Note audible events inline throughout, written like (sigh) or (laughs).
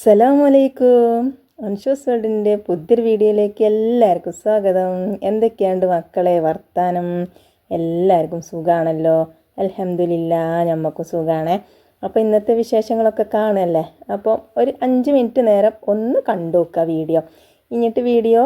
അസ്സലാമലൈക്കും. അൻഷൂസ് വേൾഡിന്റെ പുതിയൊരു വീഡിയോയിലേക്ക് എല്ലാവർക്കും സ്വാഗതം. എന്തൊക്കെയുണ്ട് മക്കളെ? വർത്താനം? എല്ലാവർക്കും സുഖമാണല്ലോ അലഹമില്ല നമുക്ക് സുഖമാണ് അപ്പോൾ ഇന്നത്തെ വിശേഷങ്ങളൊക്കെ കാണുമല്ലേ അപ്പോൾ ഒരു അഞ്ച് മിനിറ്റ് നേരം ഒന്ന് കണ്ടു നോക്കുക വീഡിയോ. ഇങ്ങോട്ട് വീഡിയോ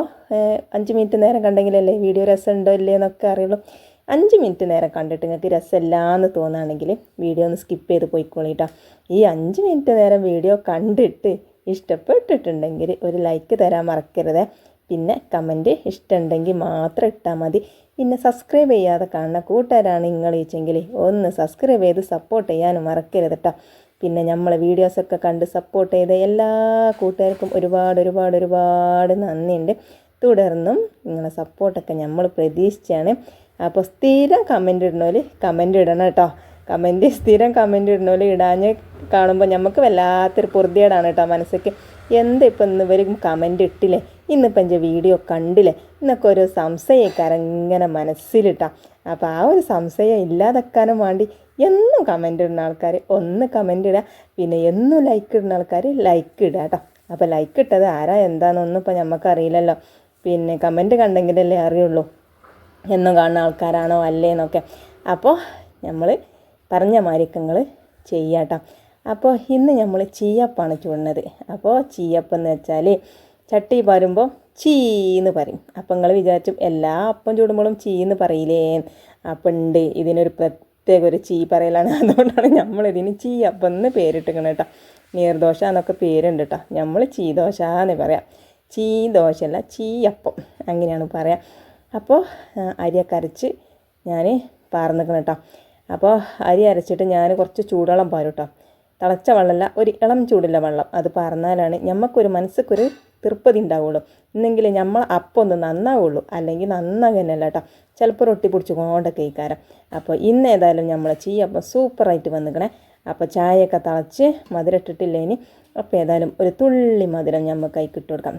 അഞ്ച് മിനിറ്റ് നേരം കണ്ടെങ്കിലല്ലേ വീഡിയോ രസമുണ്ടോ ഇല്ലേ എന്നൊക്കെ അറിയുള്ളൂ. അഞ്ച് മിനിറ്റ് നേരം കണ്ടിട്ട് നിങ്ങൾക്ക് രസമില്ലാന്ന് തോന്നുകയാണെങ്കിൽ വീഡിയോ ഒന്ന് സ്കിപ്പ് ചെയ്ത് പോയിക്കോളിട്ടോ ഈ അഞ്ച് മിനിറ്റ് നേരം വീഡിയോ കണ്ടിട്ട് ഇഷ്ടപ്പെട്ടിട്ടുണ്ടെങ്കിൽ ഒരു ലൈക്ക് തരാൻ മറക്കരുത്. പിന്നെ കമന്റ് ഇഷ്ടമുണ്ടെങ്കിൽ മാത്രം ഇട്ടാൽ മതി. പിന്നെ സബ്സ്ക്രൈബ് ചെയ്യാതെ കാണുന്ന കൂട്ടുകാരാണ് നിങ്ങൾ ചോദിച്ചെങ്കിൽ ഒന്ന് സബ്സ്ക്രൈബ് ചെയ്ത് സപ്പോർട്ട് ചെയ്യാനും മറക്കരുത് കേട്ടോ. പിന്നെ നമ്മളെ വീഡിയോസൊക്കെ കണ്ട് സപ്പോർട്ട് ചെയ്ത എല്ലാ കൂട്ടുകാർക്കും ഒരുപാട് ഒരുപാട് ഒരുപാട് നന്ദിയുണ്ട്. തുടർന്നും നിങ്ങളെ സപ്പോർട്ടൊക്കെ നമ്മൾ പ്രതീക്ഷിച്ചാണ്. അപ്പോൾ സ്ഥിരം കമന്റ് ഇടണോൽ കമന്റ് ഇടണം കേട്ടോ. കമന്റ് സ്ഥിരം കമന്റ് ഇടണോൽ ഇടാഞ്ഞ് കാണുമ്പോൾ നമുക്ക് വല്ലാത്തൊരു പൊറുതിയേടാണ് കേട്ടോ മനസ്സിക്ക്. എന്താ ഇപ്പം ഇന്ന് ഇവർ കമന്റ് ഇട്ടില്ലേ? ഇന്നിപ്പം എന്റെ വീഡിയോ കണ്ടില്ലേ? എന്നൊക്കെ ഒരു സംശയക്കാരൻ ഇങ്ങനെ മനസ്സിലിട്ടാ. അപ്പോൾ ആ ഒരു സംശയം ഇല്ലാതെക്കാനും വേണ്ടി എന്നും കമന്റ് ഇടുന്ന ആൾക്കാർ ഒന്ന് കമന്റ് ഇടുക പിന്നെ എന്നും ലൈക്ക് ഇടുന്ന ആൾക്കാർ ലൈക്ക് ഇടുക കേട്ടോ. അപ്പോൾ ലൈക്ക് ഇട്ടത് ആരാ? എന്താണെന്നൊന്നും ഇപ്പം നമുക്കറിയില്ലല്ലോ പിന്നെ കമന്റ് കണ്ടെങ്കിലല്ലേ അറിയുള്ളൂ. എന്നും കാണുന്ന ആൾക്കാരാണോ അല്ലേന്നൊക്കെ അപ്പോൾ നമ്മൾ പറഞ്ഞ മാരിക്കങ്ങൾ ചെയ്യാട്ടോ. അപ്പോൾ ഇന്ന് നമ്മൾ ചീയപ്പാണ് ചൂടുന്നത് അപ്പോൾ ചീയപ്പെന്ന് വെച്ചാൽ ചട്ടി പാരുമ്പോൾ ചീന്ന് പറയും. അപ്പം നിങ്ങൾ വിചാരിച്ചു എല്ലാ അപ്പം ചൂടുമ്പോഴും ചീന്ന് പറയില്ലേ. അപ്പം ഉണ്ട് ഇതിനൊരു പ്രത്യേക ഒരു ചീ പറയലാണ്. (laughs) അതുകൊണ്ടാണ് നമ്മൾ ഇതിന് ചീയപ്പം എന്ന് പേരിട്ടിക്കണം കേട്ടോ. നീർദോശ എന്നൊക്കെ പേരുണ്ട് കേട്ടോ. നമ്മൾ ചീദോശ എന്ന് പറയാം. ചീ ദോശയല്ല ചീയപ്പം അങ്ങനെയാണ് പറയാം. അപ്പോൾ അരിയൊക്കെ അരച്ച് ഞാൻ പാർന്നിക്കണം കേട്ടോ അപ്പോൾ അരി അരച്ചിട്ട് ഞാൻ കുറച്ച് ചൂടുവെള്ളം പാരും കേട്ടോ തിളച്ച വെള്ളമല്ല ഒരു ഇളം ചൂടുള്ള വെള്ളം. അത് പറഞ്ഞാലാണ് ഞമ്മക്കൊരു മനസ്സിക്കൊരു തൃപ്പതി ഉണ്ടാവുള്ളൂ എന്നെങ്കിൽ നമ്മൾ അപ്പം ഒന്ന് നന്നാവുള്ളൂ. അല്ലെങ്കിൽ നന്നാകുന്നല്ല കേട്ടോ ചിലപ്പോൾ റൊട്ടി പിടിച്ച് കൊണ്ടൊക്കെ കഴിക്കാരം അപ്പോൾ ഇന്ന് ഏതായാലും നമ്മളെ ചീയപ്പം സൂപ്പറായിട്ട് വന്നിക്കണേ. അപ്പോൾ ചായയൊക്കെ തിളച്ച് മധുരം ഇട്ടിട്ടില്ലേനി അപ്പോൾ ഏതായാലും ഒരു തുള്ളി മധുരം നമുക്ക് കൈക്കിട്ട് കൊടുക്കാം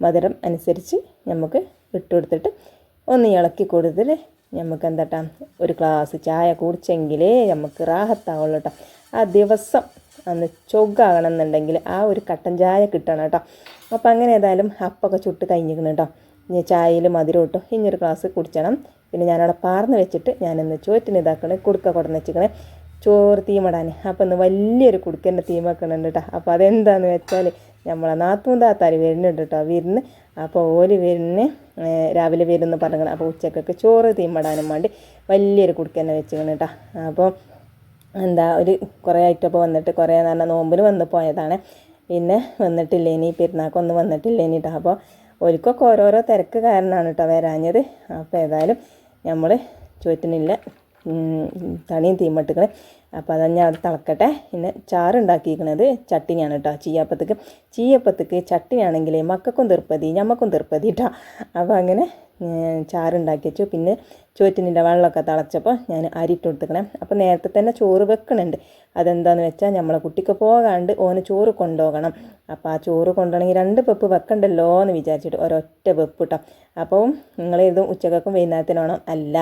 മധുരം അനുസരിച്ച് നമുക്ക് ഇട്ട് കൊടുത്തിട്ട് ഒന്ന് ഇളക്കി കൊടുത്തിട്ട് നമുക്ക് എന്താട്ടാ ഒരു ഗ്ലാസ് ചായ കുടിച്ചെങ്കിലേ നമുക്ക് റാഹത്താവുള്ളൂ കേട്ടോ. ആ ദിവസം അന്ന് ചൊഗ്ഗാകണം എന്നുണ്ടെങ്കിൽ ആ ഒരു കട്ടൻ ചായ കിട്ടണം കേട്ടോ. അപ്പോൾ അങ്ങനെ ഏതായാലും അപ്പൊക്കെ ചുട്ട് കഴിഞ്ഞിരിക്കണം കേട്ടോ. ഇനി ചായയിൽ മധുരം ഇട്ടു ഇനിയൊരു ഗ്ലാസ് കുടിച്ചണം. പിന്നെ ഞാനവിടെ പാർന്ന് വെച്ചിട്ട് ഞാനിന്ന് ചോറ്റിന് ഇതാക്കണേ കുടുക്ക കൊടുന്ന് വെച്ചിക്കണേ ചോറ് തീമടാൻ അപ്പോൾ ഇന്ന് വലിയൊരു കുടുക്കന്റെ തീമാക്കണുണ്ട് കേട്ടോ. അപ്പോൾ അതെന്താണെന്ന് വെച്ചാൽ നമ്മളെ നാത്തൂൻ താത്താരി വരുന്നുണ്ട് കേട്ടോ വിരുന്ന്. അപ്പോൾ ഓര് വരുന്ന് രാവിലെ വരുന്ന് പറഞ്ഞു അപ്പോൾ ഉച്ചക്കൊക്കെ ചോറ് തീമ്പടാനും വേണ്ടി വലിയൊരു കുടുക്കന്നെ വെച്ചിക്കണം കേട്ടോ അപ്പോൾ എന്താ ഒരു കുറേ ആയിട്ടപ്പോൾ വന്നിട്ട് കുറേ പറഞ്ഞാൽ നോമ്പിന് വന്ന് പോയതാണ്. പിന്നെ വന്നിട്ടില്ല ഇനി പെരുന്നാക്കൊന്നും വന്നിട്ടില്ല ഇനി കേട്ടോ അപ്പോൾ ഒരിക്കൊക്കെ ഓരോരോ തിരക്ക് കാരണമാണ് കേട്ടോ വരാഞ്ഞത്. അപ്പോൾ ഏതായാലും നമ്മൾ ചുറ്റിനില്ല തണിയും തീമട്ടിക്കണേ അപ്പോൾ അത് ഞാൻ തിളക്കട്ടെ. പിന്നെ ചാറുണ്ടാക്കിയിരിക്കുന്നത് ചട്ടിനിയാണ് കേട്ടോ ചീയപ്പത്തേക്ക് ചീയപ്പത്തേക്ക് ചട്ടിനിയാണെങ്കിൽ മക്കൾക്കും തീർപ്പതി ഞമ്മക്കും തീർപ്പതി കേട്ടോ അപ്പോൾ അങ്ങനെ ചാറുണ്ടാക്കി വെച്ചു. പിന്നെ ചോറ്റിനിന്റെ വെള്ളമൊക്കെ തിളച്ചപ്പോൾ ഞാൻ അരിയിട്ട് കൊടുത്തേക്കണേ അപ്പോൾ നേരത്തെ തന്നെ ചോറ് വെക്കണുണ്ട്. അതെന്താണെന്ന് വെച്ചാൽ നമ്മളെ കുട്ടിക്ക് പോകാണ്ട് ഓന് ചോറ് കൊണ്ടുപോകണം. അപ്പോൾ ആ ചോറ് കൊണ്ടുപോകണമെങ്കിൽ രണ്ട് വെപ്പ് വെക്കണ്ടല്ലോ എന്ന് വിചാരിച്ചിട്ട് ഒരൊറ്റ വെപ്പ് കേട്ടോ അപ്പോൾ നിങ്ങൾ ഇതും ഉച്ചക്കും വൈകുന്നേരത്തിനാണോ അല്ല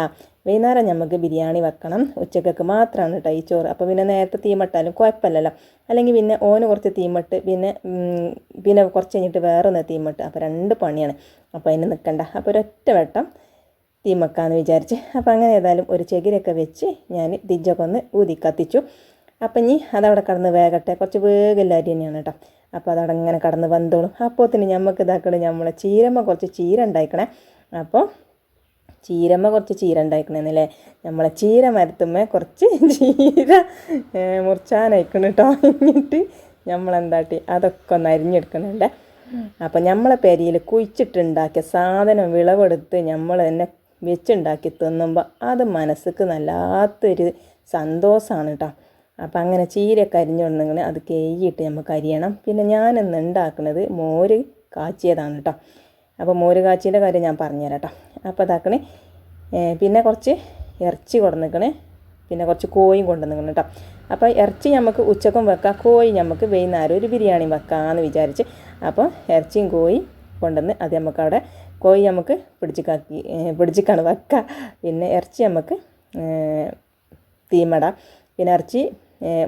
വൈകുന്നേരം നമുക്ക് ബിരിയാണി വെക്കണം. ഉച്ചക്കൊക്കെ മാത്രമാണ് കേട്ടോ ഈ ചോറ് അപ്പോൾ പിന്നെ നേരത്തെ തീമട്ടാലും കുഴപ്പമില്ലല്ലോ. അല്ലെങ്കിൽ പിന്നെ ഓന് കുറച്ച് തീമട്ട് പിന്നെ പിന്നെ കുറച്ച് കഴിഞ്ഞിട്ട് വേറെ ഒന്ന് തീമട്ട് അപ്പോൾ രണ്ട് പണിയാണ്. അപ്പോൾ അതിന് നിൽക്കണ്ട അപ്പോൾ ഒരൊറ്റ വട്ടം തീമക്കാന്ന് വിചാരിച്ച്. അപ്പോൾ അങ്ങനെ ഏതായാലും ഒരു ചകിരൊക്കെ വെച്ച് ഞാൻ ദിജൊക്കെ ഒന്ന് ഊതി കത്തിച്ചു. അപ്പം ഇനി അതവിടെ കടന്ന് വേകട്ടെ. കുറച്ച് വേഗമില്ല അരി തന്നെയാണ് കേട്ടോ. അപ്പോൾ അതവിടെ ഇങ്ങനെ കടന്ന് വന്നോളും. അപ്പോൾ തന്നെ ഞമ്മക്ക് ഇതാക്കണം. നമ്മളെ ചീരമ്മ കുറച്ച് ചീര ഉണ്ടായിക്കണേ അപ്പോൾ ചീരമ്മ കുറച്ച് ചീര ഉണ്ടായിക്കണെന്നല്ലേ നമ്മളെ ചീര മരത്തുമ്മ കുറച്ച് (laughs) ചീര മുറിച്ചാനയക്കണം കേട്ടോ എന്നിട്ട് നമ്മളെന്താട്ടി അതൊക്കെ ഒന്ന് അരിഞ്ഞെടുക്കണുണ്ട്. അപ്പോൾ നമ്മളെ പെരിയിൽ കുഴിച്ചിട്ടുണ്ടാക്കിയ സാധനം വിളവെടുത്ത് നമ്മൾ തന്നെ വെച്ചുണ്ടാക്കി തിന്നുമ്പോൾ അത് മനസ്സിക്ക് നല്ലാത്തൊരു സന്തോഷമാണ് കേട്ടോ അപ്പോൾ അങ്ങനെ ചീര അരിഞ്ഞുകൊണ്ടെങ്കിൽ അത് കേയിട്ട് നമുക്ക് അരിയണം. പിന്നെ ഞാനിന്ന് ഉണ്ടാക്കുന്നത് മോര് കാച്ചിയതാണ് കേട്ടോ അപ്പോൾ മോര് കാച്ചിയുടെ കാര്യം ഞാൻ പറഞ്ഞുതരാം കേട്ടോ അപ്പോൾ ഇതാക്കണേ. പിന്നെ കുറച്ച് ഇറച്ചി കൊണ്ടുവന്നിക്കണേ. പിന്നെ കുറച്ച് കോയും കൊണ്ടുവന്നിക്കണം കേട്ടോ അപ്പോൾ ഇറച്ചി നമുക്ക് ഉച്ചക്കും വെക്കാം. കോഴി നമുക്ക് വൈകുന്നേരം ഒരു ബിരിയാണി വെക്കാമെന്ന് വിചാരിച്ച് അപ്പോൾ ഇറച്ചിയും കോഴി കൊണ്ടുവന്ന് അത് നമുക്ക് അവിടെ കോഴി നമുക്ക് പിടിച്ചിക്കാക്കി പിടിച്ചിക്കാണ് വെക്കുക പിന്നെ ഇറച്ചി നമുക്ക് തീമട. പിന്നെ ഇറച്ചി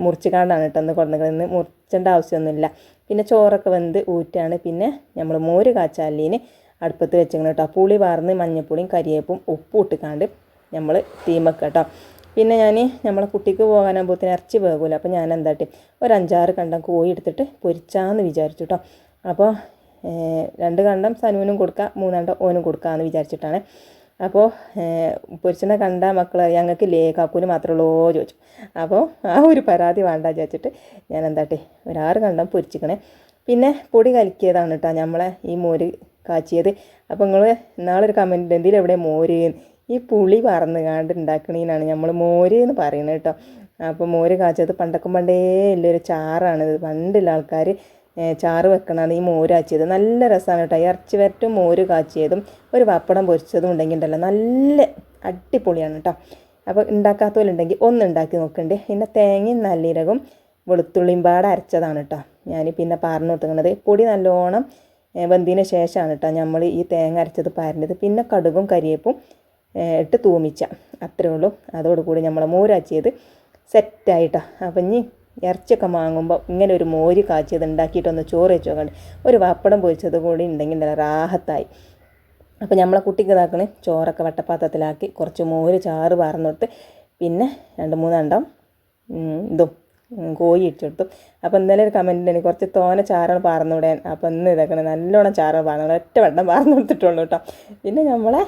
മുറിച്ചിക്കാണ്ടാണ് കേട്ടോ ഒന്ന് കൊണ്ടുവന്നിട്ട് മുറിച്ചേണ്ട ആവശ്യമൊന്നുമില്ല. പിന്നെ ചോറൊക്കെ വെന്ത് ഊറ്റാണ്. പിന്നെ നമ്മൾ മോര് കാച്ചാലീന് അടുപ്പത്ത് വെച്ചിങ്ങനെ കേട്ടോ. പുളി വാർന്ന് മഞ്ഞപ്പൊടിയും കരിയേപ്പും ഉപ്പും ഇട്ടിക്കാണ്ട് നമ്മൾ തീമക്കുക കേട്ടോ. പിന്നെ ഞാൻ നമ്മളെ കുട്ടിക്ക് പോകാനാകുമ്പോഴത്തേന് ഇറച്ചി വേകൂല. അപ്പോൾ ഞാൻ എന്താട്ടി ഒരു അഞ്ചാറ് കണ്ടം കോഴി എടുത്തിട്ട് പൊരിച്ചാന്ന് വിചാരിച്ചു കേട്ടോ അപ്പോൾ രണ്ട് കണ്ടം സനുവിനും കൊടുക്കാം മൂന്നണ്ടം ഓനും കൊടുക്കാമെന്ന് വിചാരിച്ചിട്ടാണ്. അപ്പോൾ പൊരിച്ചനെ കണ്ട മക്കൾ ഞങ്ങൾക്ക് ലേ മാത്രമേ ഉള്ളൂ ചോദിച്ചു. അപ്പോൾ ആ ഒരു പരാതി വേണ്ട വിചാരിച്ചിട്ട് ഞാൻ എന്താട്ടെ ഒരാറ് കണ്ടം പൊരിച്ചിക്കണേ. പിന്നെ പൊടി കലക്കിയതാണ് കേട്ടോ നമ്മളെ ഈ മോര് കാച്ചിയത്. അപ്പോൾ നിങ്ങൾ നാളൊരു കമന്റ് എന്തെങ്കിലും എവിടെ മോര് ഈ പുളി പറന്ന് കാണ്ട് ഉണ്ടാക്കണീനാണ് നമ്മൾ മോര് എന്ന് പറയുന്നത് കേട്ടോ അപ്പോൾ മോര് കാച്ചത് പണ്ടൊക്കെ പണ്ടേ ഉള്ളൊരു ചാറാണിത് പണ്ടുള്ള ആൾക്കാർ ചാറ് വെക്കണതാണ് ഈ മോര് കാച്ചിയത് നല്ല രസമാണ് കേട്ടോ ഇറച്ചി വരട്ടും മോര് കാച്ചിയതും ഒരു പപ്പടം പൊരിച്ചതും ഉണ്ടെങ്കിൽ ഉണ്ടല്ലോ നല്ല അടിപൊളിയാണ് കേട്ടോ അപ്പോൾ ഉണ്ടാക്കാത്ത ഉണ്ടാക്കാത്തവരുണ്ടെങ്കിൽ ഒന്ന് ഉണ്ടാക്കി നോക്കണ്ടേ. പിന്നെ തേങ്ങയും നല്ലീരകവും വെളുത്തുള്ളിയും പാടെ അരച്ചതാണ് കേട്ടോ ഞാൻ പിന്നെ പറഞ്ഞു കൊടുക്കുന്നത് പൊടി നല്ലോണം വെന്തതിന് ശേഷമാണ് കേട്ടോ നമ്മൾ ഈ തേങ്ങ അരച്ചത് പാരേണ്ടത് പിന്നെ കടുകും കരിയേപ്പും ഇട്ട് തൂമിച്ച. അത്രേ ഉള്ളൂ. അതോടുകൂടി നമ്മൾ മോരാച്ചിയത് സെറ്റായിട്ടോ. അപ്പം ഇനി ഇറച്ചിയൊക്കെ വാങ്ങുമ്പോൾ ഇങ്ങനെ ഒരു മോര് കാച്ചിയത് ഉണ്ടാക്കിയിട്ടൊന്ന് ചോറ് വെച്ച് നോക്കണ്ട. ഒരു പപ്പടം പൊരിച്ചത് കൂടി ഉണ്ടെങ്കിൽ റാഹത്തായി. അപ്പോൾ നമ്മളെ കുട്ടിക്ക് ഇതാക്കണേ. ചോറൊക്കെ വട്ടപ്പാത്രത്തിലാക്കി കുറച്ച് മോര് ചാറ് വാർന്നിട്ട് പിന്നെ രണ്ട് മൂന്നെണ്ണം ഇതും കോഴി ഇട്ടിട്ടു അപ്പോൾ ഇന്നലെ ഒരു കമന്റ് എനിക്ക് കുറച്ച് തോനെ ചാറാണ് പാർന്നുവിടാൻ അപ്പോൾ ഇന്ന് ഇതാക്കണം നല്ലോണം ചാറാണ് പാർന്നു ഒറ്റ വട്ടം പാർന്നു കൊടുത്തിട്ടുള്ളൂ കേട്ടോ പിന്നെ നമ്മളെ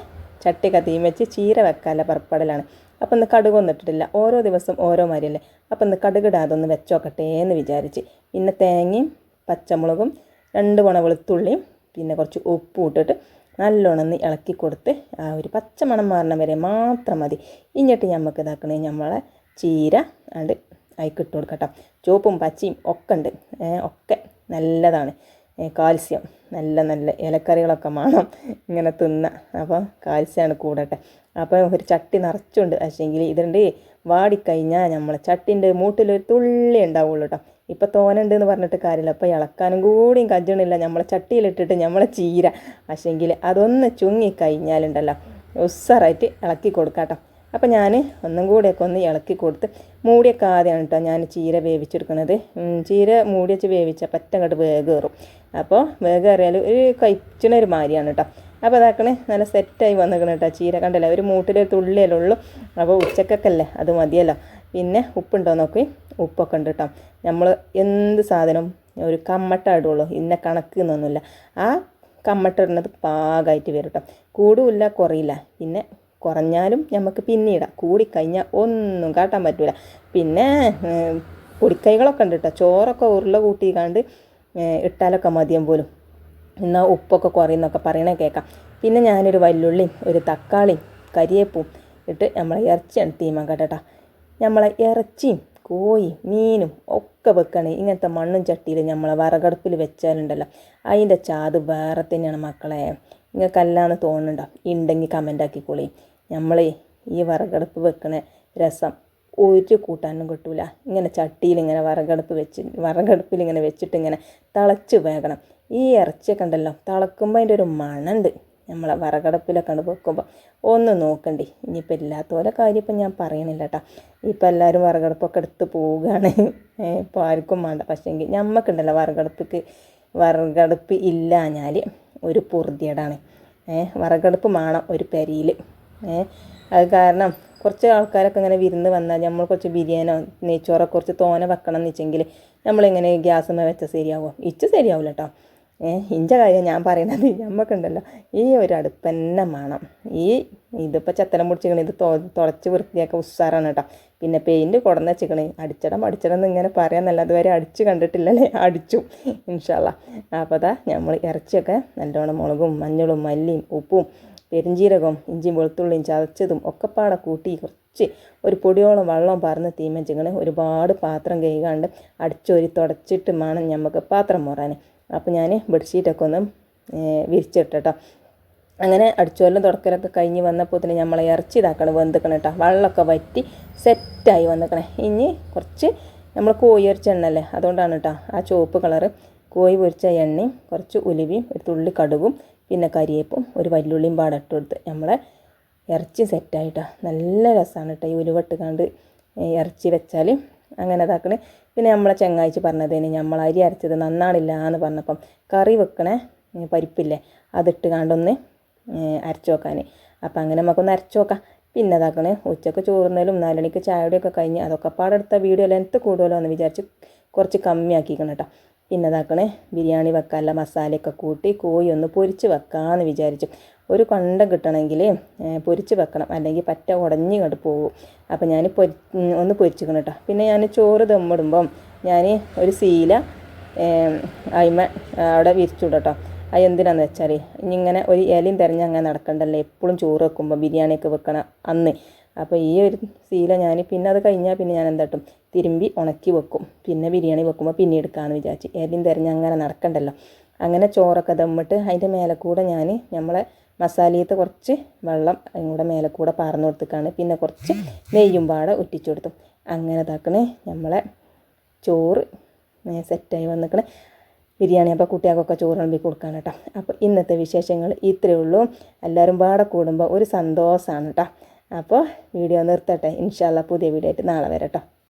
ചട്ടിയൊക്കെ തീം വെച്ച് ചീര വെക്കാനുള്ള പുറപ്പെടലാണ് അപ്പം ഇന്ന് കടുകൊന്നും ഇട്ടിട്ടില്ല. ഓരോ ദിവസം ഓരോ മാതിരിയല്ലേ. അപ്പം ഇന്ന് കടുകിടാതൊന്ന് വെച്ചോക്കട്ടെ എന്ന് വിചാരിച്ച്. പിന്നെ തേങ്ങയും പച്ചമുളകും രണ്ട് പണ വെളുത്തുള്ളിയും പിന്നെ കുറച്ച് ഉപ്പും ഇട്ടിട്ട് നല്ലോണം ഒന്ന് ഇളക്കി കൊടുത്ത് ആ ഒരു പച്ചമണം മാറണ വരെ മാത്രം മതി. ഇഞ്ഞിട്ട് നമുക്ക് ഇതാക്കണേ നമ്മളെ ചീര ആണ്ട് അതിക്ക് ഇട്ട് കൊടുക്കട്ടോ. ചുവപ്പും പച്ചയും ഒക്കെ ഉണ്ട്. ഒക്കെ നല്ലതാണ്. കാൽസ്യം. നല്ല നല്ല ഇലക്കറികളൊക്കെ വേണം ഇങ്ങനെ തിന്ന. അപ്പോൾ കാൽസ്യമാണ് കൂടട്ടെ. അപ്പോൾ ഒരു ചട്ടി നിറച്ചുണ്ട്. പക്ഷേങ്കിൽ ഇതുണ്ട് വാടിക്കഴിഞ്ഞാൽ നമ്മൾ ചട്ടിന്റെ മൂട്ടിലൊരു തുള്ളി ഉണ്ടാവുള്ളൂ കേട്ടോ ഇപ്പം തോനുണ്ട് എന്ന് പറഞ്ഞിട്ട് കാര്യമില്ല അപ്പോൾ ഇളക്കാനും കൂടിയും കജ്ജണില്ല. നമ്മളെ ചട്ടിയിലിട്ടിട്ട് നമ്മളെ ചീര. പക്ഷേങ്കിൽ അതൊന്ന് ചുങ്ങിക്കഴിഞ്ഞാലുണ്ടല്ലോ. ഉസ്സറായിട്ട് ഇളക്കി കൊടുക്കാം കേട്ടോ അപ്പോൾ ഞാൻ ഒന്നും കൂടെയൊക്കെ ഒന്ന് ഇളക്കി കൊടുത്ത് മൂടിയൊക്കെ ആദ്യമാണ് കേട്ടോ ഞാൻ ചീര വേവിച്ചെടുക്കുന്നത് ചീര മൂടി വെച്ച് വേവിച്ചാൽ പറ്റ അങ്ങോട്ട് വേഗേറും. അപ്പോൾ വേഗേറിയാൽ ഒരു കഴിച്ചണ ഒരു മാതിരിയാണ് കേട്ടോ അപ്പോൾ അതാക്കണേ നല്ല സെറ്റായി വന്നിരിക്കണം കേട്ടോ ചീര. കണ്ടല്ലേ ഒരു മൂട്ടിലൊരു തുള്ളിയല്ലേ ഉള്ളൂ. അപ്പോൾ ഉച്ചക്കൊക്കെ അല്ലേ അത് മതിയല്ലോ. പിന്നെ ഉപ്പുണ്ടോ നോക്കി? ഉപ്പൊക്കെ ഉണ്ട് കേട്ടോ നമ്മൾ എന്ത് സാധനം ഒരു കമ്മട്ട ഇടുള്ളൂ. ഇന്ന കണക്ക് എന്നൊന്നുമില്ല ആ കമ്മട്ട ഇടുന്നത് പാകമായിട്ട് വരും കേട്ടോ കൂടുമില്ല കുറയില്ല. പിന്നെ കുറഞ്ഞാലും നമുക്ക് പിന്നീടാം. കൂടിക്കഴിഞ്ഞാൽ ഒന്നും കാട്ടാൻ പറ്റില്ല പിന്നെ പൊടിക്കൈകളൊക്കെ ഉണ്ട് കേട്ടോ ചോറൊക്കെ ഉരുള കൂട്ടിക്കാണ്ട് ഇട്ടാലൊക്കെ മതിയം പോലും. എന്നാൽ ഉപ്പൊക്കെ കുറയുന്നൊക്കെ പറയണേ കേൾക്കാം പിന്നെ ഞാനൊരു വല്ലുള്ളിയും ഒരു തക്കാളിയും കരിയേപ്പും ഇട്ട് നമ്മളെ ഇറച്ചിയാണ് തീമാൻ കേട്ടോ നമ്മളെ ഇറച്ചിയും കോഴി മീനും ഒക്കെ വെക്കണേ ഇങ്ങനത്തെ മണ്ണും ചട്ടിയിൽ നമ്മളെ വറകടുപ്പിൽ വെച്ചാലുണ്ടല്ലോ. അതിന്റെ ചാത് വേറെ തന്നെയാണ് മക്കളെ. നിങ്ങൾക്കല്ലാന്ന് തോന്നുന്നുണ്ടോ? ഉണ്ടെങ്കിൽ കമന്റ് ആക്കിക്കോളി. നമ്മളെ ഈ വിറകടുപ്പ് വെക്കണ രസം ഒരു കൂട്ടാനും കിട്ടൂല. ഇങ്ങനെ ചട്ടിയിൽ ഇങ്ങനെ വിറകടുപ്പ് വെച്ച് വിറകടുപ്പിൽ ഇങ്ങനെ വെച്ചിട്ട് ഇങ്ങനെ തിളച്ച് വേകണം. ഈ ഇറച്ചിയൊക്കെ ഉണ്ടല്ലോ തിളക്കുമ്പോൾ അതിന്റെ ഒരു മണമുണ്ട് നമ്മളെ വിറകടുപ്പിലൊക്കെ കണ്ട് വെക്കുമ്പോൾ ഒന്ന് നോക്കണ്ടേ. ഇനിയിപ്പോൾ ഇല്ലാത്തപോലെ കാര്യം ഇപ്പം ഞാൻ പറയണില്ല കേട്ടോ ഇപ്പം എല്ലാവരും വിറകടുപ്പൊക്കെ എടുത്ത് പോവുകയാണ്. ഇപ്പോൾ ആർക്കും വേണ്ട. പക്ഷേങ്കിൽ ഞമ്മക്കുണ്ടല്ലോ വിറകടുപ്പിക്ക് വിറകടുപ്പ് ഇല്ലാഞ്ഞാൽ ഒരു പൊറുതിയേടാണ്. ഏഹ് വിറകടുപ്പ് വേണം ഒരു പെരിയിൽ അത് കാരണം കുറച്ച് ആൾക്കാരൊക്കെ ഇങ്ങനെ വിരുന്ന് വന്നാൽ നമ്മൾ കുറച്ച് ബിരിയാണോ നെയ്ച്ചോറോ കുറച്ച് തോനെ വെക്കണം എന്ന് വെച്ചെങ്കിൽ നമ്മളിങ്ങനെ ഗ്യാസുമ്മ വെച്ചാൽ ശരിയാവുമോ ഇച്ച് ശരിയാവില്ല കേട്ടോ ഇഞ്ച കാര്യം ഞാൻ പറയണത് നമുക്കുണ്ടല്ലോ ഈ ഒരു അടുപ്പ് തന്നെ വേണം. ഈ ഇതിപ്പോൾ ചത്തലം പൊടിച്ചിക്കണ ഇത് തുളച്ച് വൃത്തിയാക്കുക ഉസ്സാറാണ് കേട്ടോ പിന്നെ പെയിന്റ് കുടന്ന് വെച്ചിക്കണേ അടിച്ചടം അടിച്ചടം എന്ന് ഇങ്ങനെ പറയാന്നല്ല അതുവരെ അടിച്ച് കണ്ടിട്ടില്ലല്ലേ? അടിച്ചു. ഇൻഷാല്ല അപ്പോൾ അതാ നമ്മൾ ഇറച്ചിയൊക്കെ നല്ലോണം മുളകും മഞ്ഞളും മല്ലിയും ഉപ്പും പെരിഞ്ചീരകവും ഇഞ്ചിയും വെളുത്തുള്ളിയും ചതച്ചതും ഒക്കെപ്പാടെ പാടെ കൂട്ടി കുറച്ച് ഒരു പൊടിയോളം വെള്ളം പറന്ന് തീമച്ചിങ്ങനെ ഒരുപാട് പാത്രം കഴുകാണ്ട് അടിച്ചൊരി തുടച്ചിട്ട് വേണം നമുക്ക് പാത്രം മോറാൻ അപ്പോൾ ഞാൻ ബെഡ്ഷീറ്റൊക്കെ ഒന്ന് വിരിച്ചിട്ടോ അങ്ങനെ അടിച്ചോലും തുടക്കലൊക്കെ കഴിഞ്ഞ് വന്നപ്പോൾ തന്നെ നമ്മളെ ഇറച്ചി ഇതാക്കണം വെന്തുക്കണം കേട്ടോ വെള്ളമൊക്കെ വറ്റി സെറ്റായി വന്നിക്കണേ. ഇനി കുറച്ച് നമ്മൾ കോഴി എണ്ണല്ലേ അതുകൊണ്ടാണ് കേട്ടോ ആ ചുവപ്പ് കളറ് കോഴി പൊരിച്ച എണ്ണയും കുറച്ച് ഉലുവയും ഒരു തുള്ളി കടുകും പിന്നെ കരിയേപ്പും ഒരു വല്ലുള്ളിയും പാടെ ഇട്ട് കൊടുത്ത് നമ്മളെ ഇറച്ചി സെറ്റായിട്ടോ നല്ല രസമാണ് കേട്ടോ ഈ ഉലുവട്ട് കണ്ട് ഇറച്ചി വെച്ചാൽ അങ്ങനെ ഇതാക്കണേ. പിന്നെ നമ്മളെ ചങ്ങാഴ്ച പറഞ്ഞതേന് നമ്മൾ അരി അരച്ചത് നന്നാണില്ല എന്ന് പറഞ്ഞപ്പം കറി വെക്കണേ പരിപ്പില്ലേ അതിട്ട് കാണ്ടൊന്ന് അരച്ചു നോക്കാൻ അപ്പം അങ്ങനെ നമുക്കൊന്ന് അരച്ചു നോക്കാം പിന്നെ അതാക്കണേ ഉച്ചയ്ക്ക് ചോറുന്നതിലും നാലണിക്ക് ചായയുടെയൊക്കെ കഴിഞ്ഞ് അതൊക്കെ പാടെടുത്ത വീഡിയോ ലെങ്ത്ത് കൂടുതലോ എന്ന് വിചാരിച്ച് കുറച്ച് കമ്മിയാക്കിക്കണം കേട്ടോ പിന്നെ ബിരിയാണി വെക്കാനുള്ള മസാലയൊക്കെ കൂട്ടി കോഴി ഒന്ന് പൊരിച്ച് വെക്കാമെന്ന് വിചാരിച്ചു. ഒരു കൊണ്ടം കിട്ടണമെങ്കിൽ പൊരിച്ച് വെക്കണം. അല്ലെങ്കിൽ പറ്റ ഉടഞ്ഞു ഇങ്ങോട്ട് പോകും. അപ്പോൾ ഞാൻ പൊരി ഒന്ന് പൊരിച്ചിക്കണം കേട്ടോ പിന്നെ ഞാൻ ചോറ് ദമ്മിടുമ്പം ഞാൻ ഒരു സീല അയിമ അവിടെ വിരിച്ചുവിടും കേട്ടോ അത് എന്തിനാന്ന് വെച്ചാൽ ഇങ്ങനെ ഒരു ഇലയും തിരഞ്ഞ് അങ്ങനെ നടക്കണ്ടല്ലോ. എപ്പോഴും ചോറ് വെക്കുമ്പോൾ ബിരിയാണിയൊക്കെ വെക്കണം അന്ന്. അപ്പോൾ ഈ ഒരു സീല ഞാൻ പിന്നെ അത് കഴിഞ്ഞാൽ പിന്നെ ഞാൻ എന്താട്ടും തിരുമ്പി ഉണക്കി വെക്കും. പിന്നെ ബിരിയാണി വെക്കുമ്പോൾ പിന്നെ എടുക്കാമെന്ന് വിചാരിച്ച്. ഇലയും തിരഞ്ഞ് അങ്ങനെ നടക്കണ്ടല്ലോ. അങ്ങനെ ചോറൊക്കെ ദമ്മിട്ട് അതിന്റെ മേലെ കൂടെ ഞാൻ നമ്മളെ മസാലയത്ത് കുറച്ച് വെള്ളം അതിന്റെ മേലെ കൂടെ പാർന്നു കൊടുത്തേക്കാണ്. പിന്നെ കുറച്ച് നെയ്യും പാടെ ഒറ്റിച്ചു കൊടുത്തു. അങ്ങനെ ഇതാക്കണേ നമ്മളെ ചോറ് സെറ്റായി വന്നിക്കണേ. ബിരിയാണി അപ്പോൾ കുട്ടികൾക്കൊക്കെ ചോറ് വിളമ്പി കൊടുക്കാൻ കേട്ടോ. അപ്പോൾ ഇന്നത്തെ വിശേഷങ്ങൾ ഇത്രയേ ഉള്ളൂ. എല്ലാവരും പാടെ കൂടുമ്പോൾ ഒരു സന്തോഷമാണ് കേട്ടോ. അപ്പോൾ വീഡിയോ നിർത്തട്ടെ. ഇൻഷാല്ല പുതിയ വീഡിയോ ആയിട്ട് നാളെ വരാം കേട്ടോ.